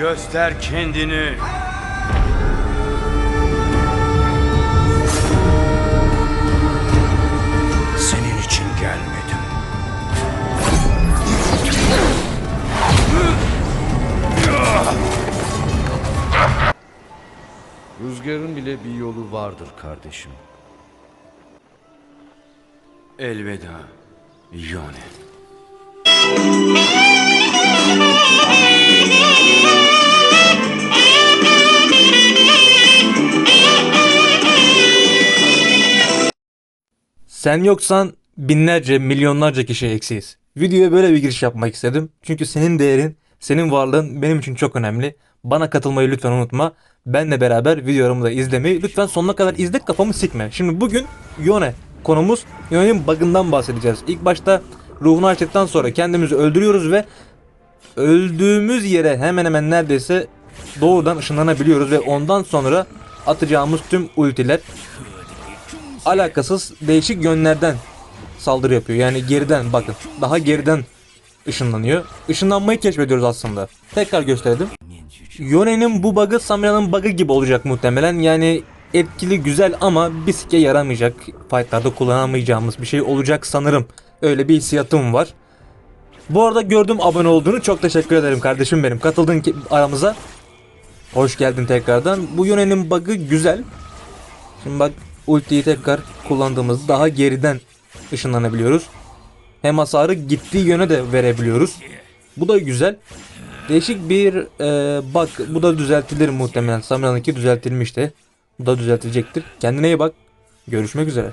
Göster kendini. Senin için gelmedim. Rüzgarın bile bir yolu vardır kardeşim. Elveda. Yone. Sen yoksan binlerce, milyonlarca kişi eksiyiz. Videoya böyle bir giriş yapmak istedim. Çünkü senin değerin, senin varlığın benim için çok önemli. Bana katılmayı lütfen unutma. Benle beraber videolarımı da izlemeyi lütfen sonuna kadar izle kafamı sikme. Şimdi bugün Yone konumuz Yone'nin bug'ından bahsedeceğiz. İlk başta ruhunu açtıktan sonra kendimizi öldürüyoruz ve öldüğümüz yere hemen hemen neredeyse doğrudan ışınlanabiliyoruz ve ondan sonra atacağımız tüm ultiler alakasız değişik yönlerden saldırı yapıyor. Yani geriden bakın. Daha geriden ışınlanıyor. Işınlanmayı keşfediyoruz aslında. Tekrar gösterelim. Yone'nin bu bug'ı Samira'nın bug'ı gibi olacak muhtemelen. Yani etkili güzel ama bir sike yaramayacak. Fightlarda kullanamayacağımız bir şey olacak sanırım. Öyle bir hissiyatım var. Bu arada gördüm abone olduğunu. Çok teşekkür ederim kardeşim benim. Katıldığın ki- aramıza. Hoş geldin tekrardan. Bu Yone'nin bug'ı güzel. Şimdi bak ultiyi tekrar kullandığımızda daha geriden ışınlanabiliyoruz. Hem hasarı gittiği yöne de verebiliyoruz. Bu da güzel. Değişik bir e, bak bu da düzeltilir muhtemelen. Samira'nınki düzeltilmişti. Bu da düzeltilecektir. Kendine iyi bak. Görüşmek üzere.